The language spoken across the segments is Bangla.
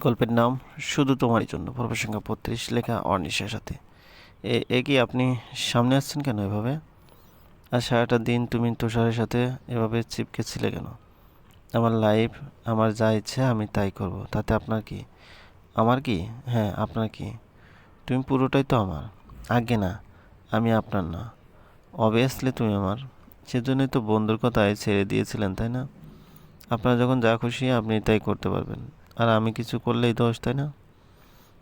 গল্পের নাম শুধু তোমারই জন্য পর্বের সংখ্যা বত্রিশ লেখা অর্নিশার সাথে। এ এ কি আপনি সামনে আসছেন কেন এভাবে? আর সারাটা দিন তুমি তুষারের সাথে এভাবে চিপকে ছিলে কেন? আমার লাইফ আমার যা ইচ্ছে আমি তাই করব। তাতে আপনার কি? আমার কি? হ্যাঁ আপনার কি? তুমি পুরোটাই তো আমার। আগে না, আমি আপনার না। অবভিয়াসলি তুমি আমার। সেজন্যই তো বন্ধুর কথায় ছেড়ে দিয়েছিলেন, তাই না? আপনার যখন যা খুশি আপনি তাই করতে পারবেন। আর আমি কিছু করলেই দোষ, তাই না?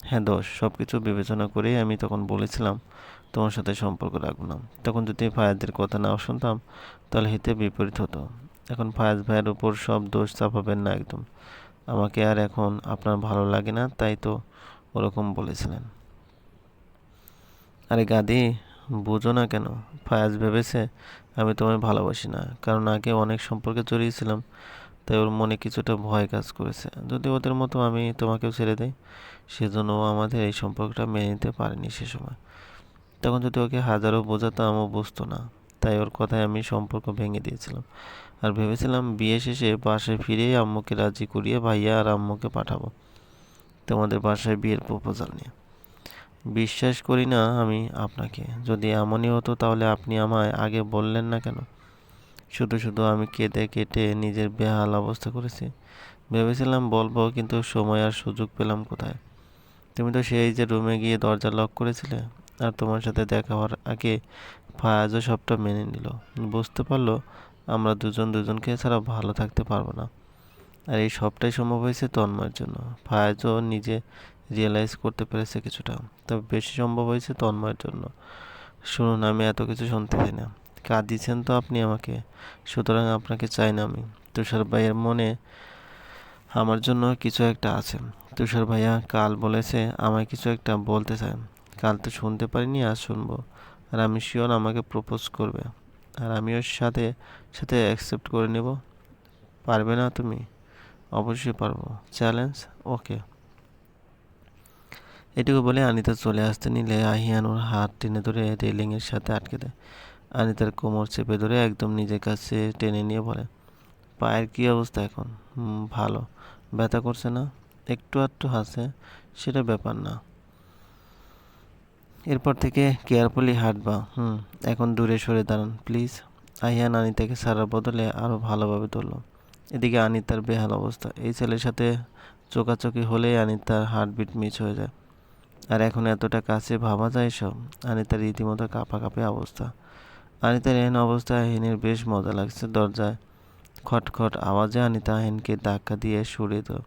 হ্যাঁ দোষ। সব কিছু বিবেচনা করেই আমি তখন বলেছিলাম, তোমার সাথে সম্পর্ক রাখব না তখন যদি ফায়াজের কথা না শুনতাম, তাহলে হিতে বিপরীত হতো। এখন ফায়াজ ভাইয়ের উপর সব দোষ চাপাবেন না একদম। আমাকে আর এখন আপনার ভালো লাগে না, তাই তো ওরকম বলেছিলেন। আরে গাদি, বুঝো না কেন? ফায়াজ ভেবেছে আমি তোমায় ভালোবাসি না। কারণ আগে অনেক সম্পর্কে জড়িয়েছিলাম। তাই ওর মনে কিছুটা ভয় কাজ করেছে। যদি ওদের মতো আমি তোমাকেও ছেড়ে দেই, সেজন্য ও আমাদের এই সম্পর্কটা মেনে নিতে পারেনি সে সময়। তখন যদি ওকে হাজারও বোঝাতাম ও বুঝতো না। তাই ওর কথায় আমি সম্পর্ক ভেঙে দিয়েছিলাম। আর ভেবেছিলাম বিয়ে শেষে বাসায় ফিরে আম্মুকে রাজি করিয়ে ভাইয়া আর আম্মুকে পাঠাবো। তোমাদের বাসায় বিয়ের প্রপোজাল নিয়ে। বিশ্বাস করি না আমি আপনাকে। যদি এমনই হতো তাহলে আপনি আমায় আগে বললেন না কেন? শুধু শুধু আমি কেঁদে কেটে নিজের বেহাল অবস্থা করেছি। ভেবেছিলাম বলব, কিন্তু সময় আর সুযোগ পেলাম কোথায়? তুমি তো সেই যে রুমে গিয়ে দরজা লক করেছিলে, আর তোমার সাথে দেখা হওয়ার আগে ফায়াজও সবটা মেনে নিল। বুঝতে পারল, আমরা দুজন দুজনকে ছাড়া ভালো থাকতে পারব না। আর এই সবটাই সম্ভব হয়েছে তন্ময়ের জন্য। ফায়াজও নিজে রিয়েলাইজ করতে পেরেছে কিছুটা, তবে বেশি সম্ভব হয়েছে তন্ময়ের জন্য। শুনুন, আমি এত কিছু শুনতে চাই না। কাঁদিয়েছেন তো আপনি আমাকে। সুতরাং আপনাকে চাই না আমি। তুষার ভাইয়ের মনে আমার জন্য কিছু একটা আছে। তুষার ভাইয়া কাল বলেছে, আমায় কিছু একটা বলতে চায়। কাল তো শুনতে পারিনি, আজ শুনব। আর আমি শিওর আমাকে প্রপোজ করবে। আর আমি ওর সাথে সাথে অ্যাকসেপ্ট করে নেব। পারবে না তুমি? অবশ্যই পারব। চ্যালেঞ্জ ওকে এটুকু বলে আনিতা চলে আসতে নিলে আহিয়ান ওর হাত টেনে ধরে রেলিংয়ের সাথে আটকে দেয়। আনিতার কোমর চেপে ধরে একদম নিজের কাছে টেনে নিয়ে বলে, পায়ের কী অবস্থা এখন? ভালো। ব্যথা করছে না? একটু আধটু হাসে, সেটা ব্যাপার না। এরপর থেকে কেয়ারফুলি হাঁটবা, হুম, এখন দূরে সরে দাঁড়ান, প্লিজ। আহিয়ান আনিতাকে সারার বদলে আরও ভালোভাবে তুললো এদিকে আনিতার বেহাল অবস্থা। এই ছেলের সাথে চোকাচোকি হলেই আনিতার হার্টবিট মিস হয়ে যায়। আর এখন এতটা কাছে ভাবা যায় সব? আনিতার রীতিমতো কাঁপাকাঁপি অবস্থা। আনিতার এহেন অবস্থায় আহিনের বেশ মজা লাগছে দরজায়। খটখট আওয়াজে আনিতা আহিনকে ধাক্কা দিয়ে সরিয়ে দিল।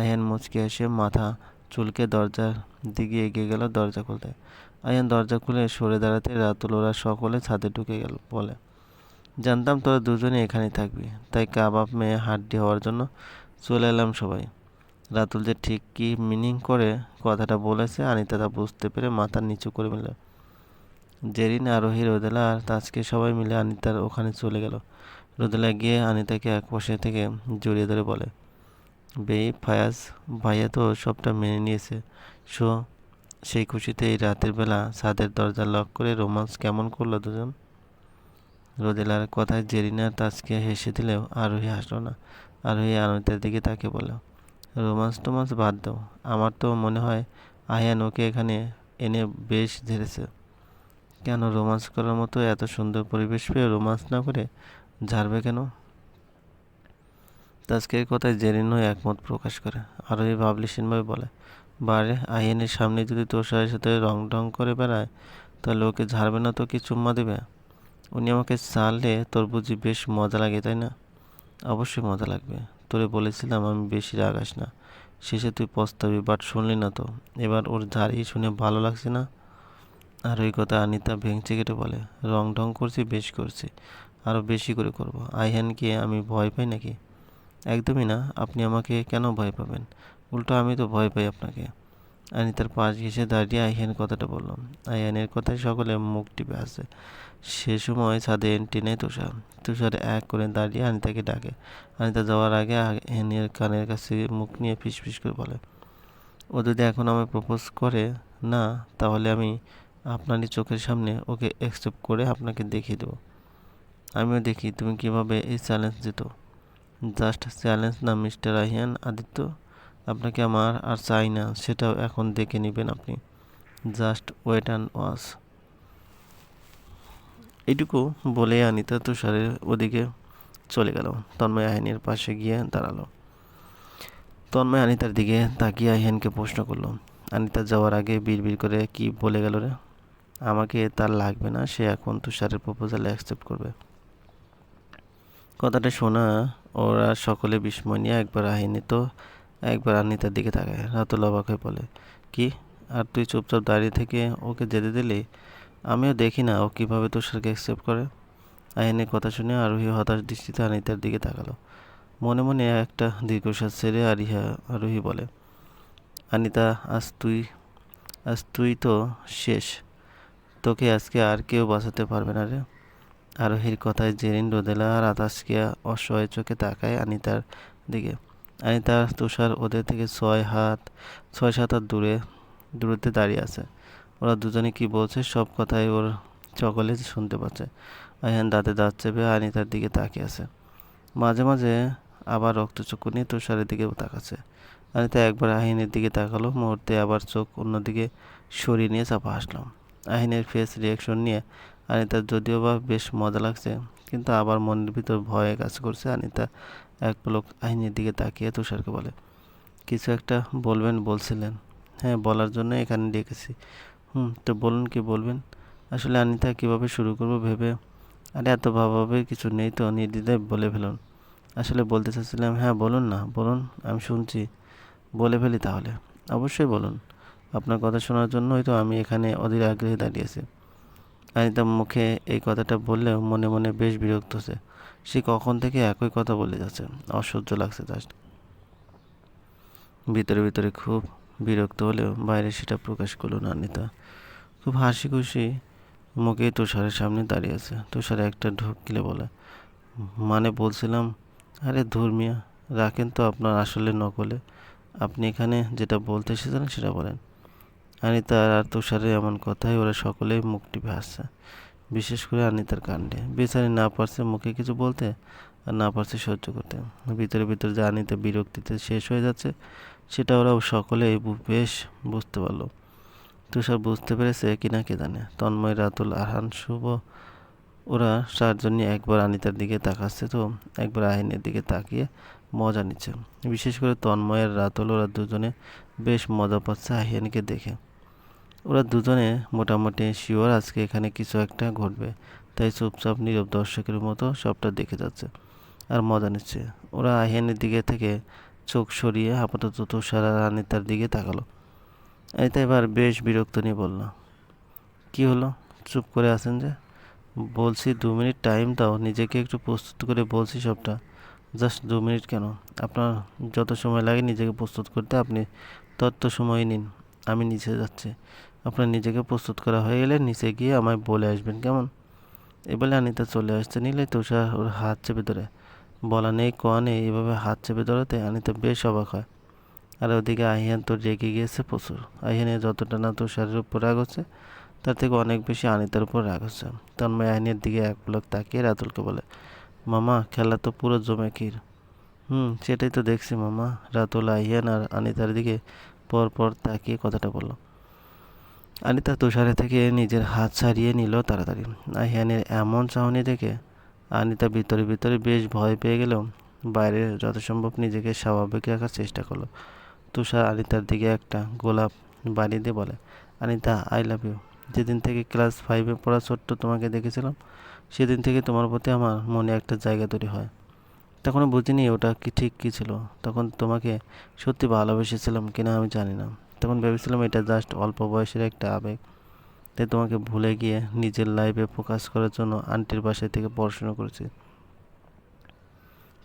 আহিন মুচকে এসে মাথা চুলকে দরজার দিকে এগিয়ে গেল দরজা খুলতে। আহিন দরজা খুলে সরে দাঁড়াতে রাতুল ওরা সকলে ছাদে ঢুকে গেল, বলে, জানতাম তোরা দুজনে এখানেই থাকবি, তাই কাবাব মেয়ে হাড্ডি হওয়ার জন্য চলে এলাম সবাই। রাতুল যে ঠিক কী মিনিং করে কথাটা বলেছে আনিতা তা বুঝতে পেরে মাথা নিচু করে মিলে জেরিন আরোহী রোদেলা আর তাজকে সবাই মিলে আনিতার ওখানে চলে গেল। রোদেলা গিয়ে আনিতাকে এক পাশে থেকে জড়িয়ে ধরে বলে বেই ফায়াজ, ভাইয়া তো সবটা মেনে নিয়েছে। শো, সেই খুশিতে এই রাতের বেলা ছাদের দরজা লক করে রোমান্স কেমন করল দুজন? রোদেলার কথায় জেরিনা তাজকে হেসে দিলেও আরোহী হাসলো না। আরোহী আনিতার দিকে তাকে বলল, রোমান্স টোমান্স বাদ দাও। আমার তো মনে হয় আয়ান ওকে এখানে এনে বেশ ধরেছে কেন রোমান্স করার মতো এত সুন্দর পরিবেশ পেয়ে রোমান্স না করে ঝাড়বে কেন? তাজকের কথায় জেরিনও একমত প্রকাশ করে। আরোহী ভাবলিসীনভাবে বলে, বারে আইনের সামনে যদি তোষারের সাথে রং ঢং করে বেড়ায়, তাহলে ওকে ঝাড়বে না তো কি চুম্মা দেবে? উনি আমাকে ছাড়লে তোর বুঝি বেশ মজা লাগে, তাই না? অবশ্যই মজা লাগবে। তোরে বলেছিলাম আমি বেশি রাগাস না। শেষে তুই পস্তাবি, বাট শুনলি না তো। এবার ওর ঝাড়ি শুনে ভালো লাগছে না? আর ওই কথা আনিতা ভেঙচে কেটে বলে, রং ঢং করছি, বেশ করছি। আরও বেশি করে করব। আইহানকে আমি ভয় পাই নাকি? একদমই না। আপনি আমাকে কেন ভয় পাবেন? উল্টো আমি তো ভয় পাই আপনাকে। আনিতার পাশ ঘেসে দাঁড়িয়ে আইহান কথাটা বললাম আইহানের কথায় সকলে মুখ টিপে আসে সে সময় ছাদে টেনে তুষার। তুষার এক করে দাঁড়িয়ে আনিতাকে ডাকে। আনিতা যাওয়ার আগে হেনের কানের কাছে মুখ নিয়ে ফিস ফিস করে বলে, ও যদি এখন আমায় প্রপোজ করে না, তাহলে আমি আপনারই চোখের সামনে ওকে অ্যাকসেপ্ট করে আপনাকে দেখিয়ে দেবো। আমিও দেখি তুমি কীভাবে এই চ্যালেঞ্জ দিত। জাস্ট চ্যালেঞ্জ না মিস্টার আহিয়ান আদিত্য? আপনাকে আমার আর চাই না, সেটাও এখন দেখে নেবেন আপনি। জাস্ট ওয়েট অ্যান্ড ওয়াশ এইটুকু বলে আনিতা তুষারের ওদিকে চলে গেল। তন্ময় আহিনের পাশে গিয়ে দাঁড়াল। তন্ময় আনিতার দিকে তাকিয়ে আহিনকে প্রশ্ন করল। আনিতা যাওয়ার আগে বিড়বিড় করে কি বলে গেল রে? আমাকে তার লাগবে না, সে এখন তুষারের প্রপোজাল অ্যাকসেপ্ট করবে। কথাটা শোনা, ওরা সকলে বিস্ময় নিয়ে একবার আহিনি তো, একবার আনিতার দিকে তাকায়। রাতুল অবাক হয়ে বলে, কি? আর তুই চুপচাপ দাঁড়িয়ে থেকে ওকে যেতে দিলি? আমিও দেখি না ও কীভাবে তুষারকে অ্যাকসেপ্ট করে? আহিনের কথা শুনে আরোহী হতাশ দৃষ্টিতে আনিতার দিকে তাকালো। মনে মনে একটা দীর্ঘশ্বাস ছেড়ে আরিহা, আরোহী বলে, আনিতা, আজ তুই আজ তুই তো শেষ। তোকে আজকে আর কেউ বাঁচাতে পারবে না রে। আরোহীর কথায় জেরিন রোদেলা আর আতাসকে অসহায় চোখে তাকায় আনিতার দিকে। আনিতা তুষার ওদের থেকে ছয় হাত, ছয় সাত হাত দূরে, দূরত্বে দাঁড়িয়ে আছে। ওরা দুজনে কি বলছে সব কথাই ওর সকলে শুনতে পাচ্ছে। আয়ান দাঁতে দাঁত চেপে আনিতার দিকে তাকিয়ে আছে। মাঝে মাঝে আবার রক্তচক্ষু নিয়ে তুষারের দিকে তাকাচ্ছে। আনিতা একবার আহিনের দিকে তাকালো, মুহূর্তে আবার চোখ অন্যদিকে সরিয়ে নিয়ে চাপা হাসলাম আহিনের ফেস রিয়াকশন নিয়ে আনিতার যদিও বা বেশ মজা লাগছে, কিন্তু আবার মনের ভিতর ভয়ে কাজ করছে আনিতা। এক পলক আহিনের দিকে তাকিয়ে তুষারকে বলে, কিছু একটা বলবেন, বলছিলেন। হ্যাঁ বলার জন্য এখানে ডেকেছি। হুম, তো বলুন কি বলবেন? আসলে আনিতা কীভাবে শুরু করব ভেবে, আরে এত ভাবাভাবে কিছু নেই তো, নির্দ্বিধায় বলে ফেলুন। আসলে বলতে চাচ্ছিলাম হ্যাঁ বলুন না, বলুন, আমি শুনছি। বলে ফেলি তাহলে। অবশ্যই বলুন। আপনার কথা শোনার জন্যই তো আমি এখানে অধীর আগ্রহে দাঁড়িয়েছি অনিতা মুখে এই কথাটা বললেও মনে মনে বেশ বিরক্ত হচ্ছে। সে কখন থেকে একই কথা বলে যাচ্ছে। অসহ্য লাগছে তার। ভিতরে ভিতরে খুব বিরক্ত হলেও বাইরে সেটা প্রকাশ করল না অনিতা। খুব হাসি খুশি মুখে তুষারের সামনে দাঁড়িয়ে আছে। তুষার একটা ঢোক বলে মানে বলছিলাম, আরে ধর্মিয়া রাখেন তো আপনার আসলে নকলে। আপনি এখানে যেটা বলতে এসেছেন সেটা বলেন। আনিতার আর তুষারের এমন কথাই ওরা সকলেই মুখ টিপে বিশেষ করে আনিতার কাণ্ডে। বেচারি না পারছে মুখে কিছু বলতে আর না পারছে সহ্য করতে। ভিতরে ভিতরে যে আনিতা বিরক্তিতে শেষ হয়ে যাচ্ছে, সেটা ওরা সকলেই বেশ বুঝতে পারল। তুষার বুঝতে পেরেছে কিনা কে জানে। তন্ময়, রাতুল আহান শুভ, ওরা চারজনই একবার আনিতার দিকে তাকাচ্ছে তো একবার আহিনের দিকে তাকিয়ে মজা নিচ্ছে। বিশেষ করে তন্ময়ের রাতুল, ওরা দুজনে বেশ মজা পাচ্ছে আহিয়ানকে দেখে। ওরা দুজনে মোটামুটি শিওর আজকে এখানে কিছু একটা ঘটবে। তাই চুপচাপ নীরব দর্শকের মতো সবটা দেখে যাচ্ছে আর মজা নিচ্ছে। ওরা আহিয়ানের দিকে থেকে চোখ সরিয়ে আপাতত তুষার আর আনিতার দিকে তাকালো। আনিতা এবার বেশ বিরক্ত নিয়ে বলল, কি হলো? চুপ করে আছেন যে? বলছি দু মিনিট টাইম দাও, নিজেকে একটু প্রস্তুত করে বলছি সবটা। জাস্ট দু মিনিট কেন? আপনার যত সময় লাগে নিজেকে প্রস্তুত করতে, আপনি তত সময় নিন। আমি নিচে যাচ্ছি। আপনার নিজেকে প্রস্তুত করা হয়ে গেলে নিচে গিয়ে আমায় বলে আসবেন, কেমন? এ বলে অনিতা চলে আসতে নিলে তুষার ওর হাত চেপে ধরে। বলা নেই, কোয়া নেই, এভাবে হাত চেপে ধরাতে অনিতা বেশ অবাক হয়। আর ওদিকে আহিয়ান তো রেগে গিয়েছে প্রচুর। আহিয়ানের যতটা না তুষারের উপর রাগ হচ্ছে, তার থেকে অনেক বেশি আনিতার উপর রাগ হচ্ছে। তন্ময় আহিনের দিকে এক পলক তাকিয়ে রাতুলকে বলে, মামা, খেলা তো পুরো জমে ক্ষীর। হুম, সেটাই তো দেখছি মামা। রাতুল, আহিয়ান আর আনিতার দিকে পর পর তাকিয়ে কথাটা বলল। আনিতা তুষারে থেকে নিজের হাত ছাড়িয়ে নিল তাড়াতাড়ি। আহিয়ানের এমন চাহনি দেখে আনিতা ভিতরে ভিতরে বেশ ভয় পেয়ে গেলেও বাইরে যত সম্ভব নিজেকে স্বাভাবিক রাখার চেষ্টা করল। তুষার আনিতার দিকে একটা গোলাপ বাড়ি দিয়ে বলে, আনিতা আই লাভ ইউ যেদিন থেকে ক্লাস ফাইভে পড়া ছোট্ট তোমাকে দেখেছিলাম, সেদিন থেকে তোমার প্রতি আমার মনে একটা জায়গা তৈরি হয়। তখনও বুঝিনি ওটা কি ঠিক কী ছিল। তখন তোমাকে সত্যি ভালোবেসেছিলাম কিনা আমি জানি না। তখন ভেবেছিলাম এটা জাস্ট অল্প বয়সের একটা আবেগ। তাই তোমাকে ভুলে গিয়ে নিজের লাইফে ফোকাস করার জন্য আন্টির বাসায় থেকে পড়াশোনা করেছি।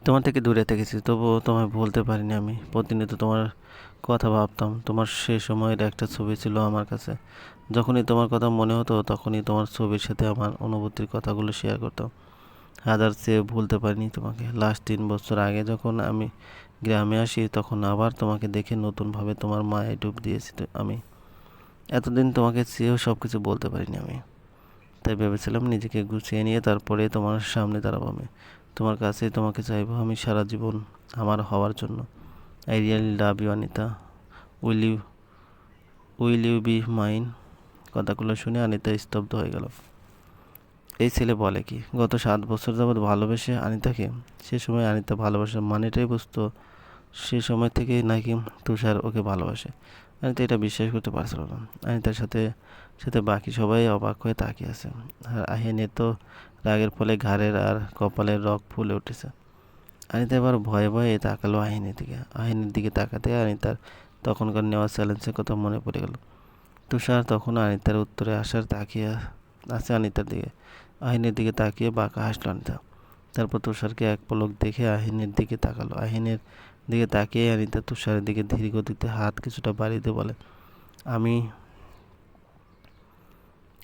তোমার থেকে দূরে থেকেছি, তবুও তোমায় বলতে পারিনি আমি। প্রতিনিয়ত তোমার কথা ভাবতাম, তোমার সে সময়ের একটা ছবি ছিল আমার কাছে। যখনই তোমার কথা মনে হতো, তখনই তোমার ছবির সাথে আমার অনুভূতির কথাগুলো শেয়ার করতাম। হাজার চেয়ে ভুলতে পারিনি তোমাকে। লাস্ট তিন বছর আগে যখন আমি গ্রামে আসি, তখন আবার তোমাকে দেখে নতুনভাবে তোমার মায়ে ডুব দিয়েছি আমি। এতদিন তোমাকে চেয়েও সব কিছু বলতে পারিনি আমি। তাই ভেবেছিলাম নিজেকে গুছিয়ে নিয়ে তারপরে তোমার সামনে দাঁড়াবো আমি। তোমার কাছে তোমাকে চাইব আমি সারা জীবন আমার হওয়ার জন্য। I really love you Anita will you will you be mine কথাগুলো শুনে অনিতা স্তব্ধ হয়ে গেল। এই ছেলে বলে কি, গত সাত বছর যাবৎ ভালোবেসে আনিতাকে, সে সময় অনিতা ভালোবাসার মানেটাই বুঝতো সে সময় থেকে নাকি তুষার ওকে ভালোবাসে। আমি তো এটা বিশ্বাস করতে পারছিল না। অনিতার সাথে সাথে বাকি সবাই অবাক হয়ে তাকিয়ে আছে। আর আহিনের তো রাগের ফলে ঘাড়ের আর কপালের রগ ফুলে উঠেছে। অনিতা এবার ভয়ে ভয়ে তাকালো আহিনের দিকে। আহিনের দিকে তাকাতে অনিতার তখনকার নেওয়া চ্যালেঞ্জের কথা মনে পড়ে গেল। তুষার তখন আনিতার উত্তরে আসার তাকিয়ে আছে আনিতার দিকে। আহিনের দিকে তাকিয়ে বাঁকা হাসলো অনিতা তারপর তুষারকে এক পলক দেখে আহিনের দিকে তাকালো। আহিনের দিকে তাকিয়ে অনিতা তুষারের দিকে ধীর গতিতে হাত কিছুটা দিয়ে বলে, আমি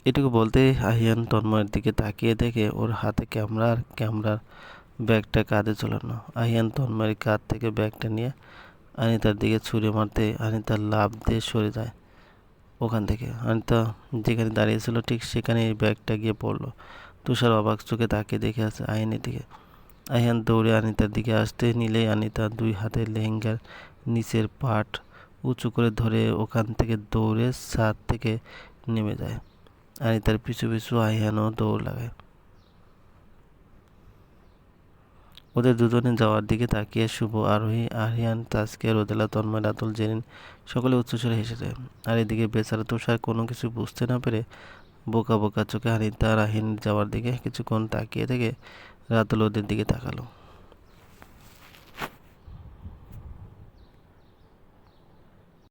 এটুকু বলতেই আহিয়ান তন্ময়ের দিকে তাকিয়ে দেখে ওর হাতে ক্যামেরা আর ক্যামেরার ব্যাগটা কাঁধে ঝোলানো আহিয়ান তন্ময়ের কাঁধ থেকে ব্যাগটা নিয়ে আনিতার দিকে ছুঁড়ে মারতে অনিতার লাভ দিয়ে সরে যায় ওখান থেকে। আনিতা যেখানে দাঁড়িয়েছিল ঠিক সেখানে এই ব্যাগটা গিয়ে পড়ল। তুষার অবাক চোখে তাকিয়ে দেখে আছে আহিনের দিকে। আহিয়ান দৌড়ে অনিতার দিকে আসতে নিলেই অনিতা দুই হাতে লেহেঙ্গার নিচের পাট উঁচু করে ধরে ওখান থেকে দৌড়ে ছাদ থেকে নেমে যায়। অনিতার পিছু পিছু আহিয়ানও দৌড় লাগায়। ওদের দুজনে যাওয়ার দিকে তাকিয়ে শুভ, আরোহী, আরিয়ান তাজকে রোদেলা, তন্ময়, রাতুল, জেরিন সকলে উচ্চস্বরে হেসে যায়। আর এদিকে বেচারা তুষার কোনো কিছু বুঝতে না পেরে বোকা বোকা চোখে হানিতা রাহিন যাওয়ার দিকে কিছুক্ষণ তাকিয়ে থেকে রাতুল ওদের দিকে তাকালো।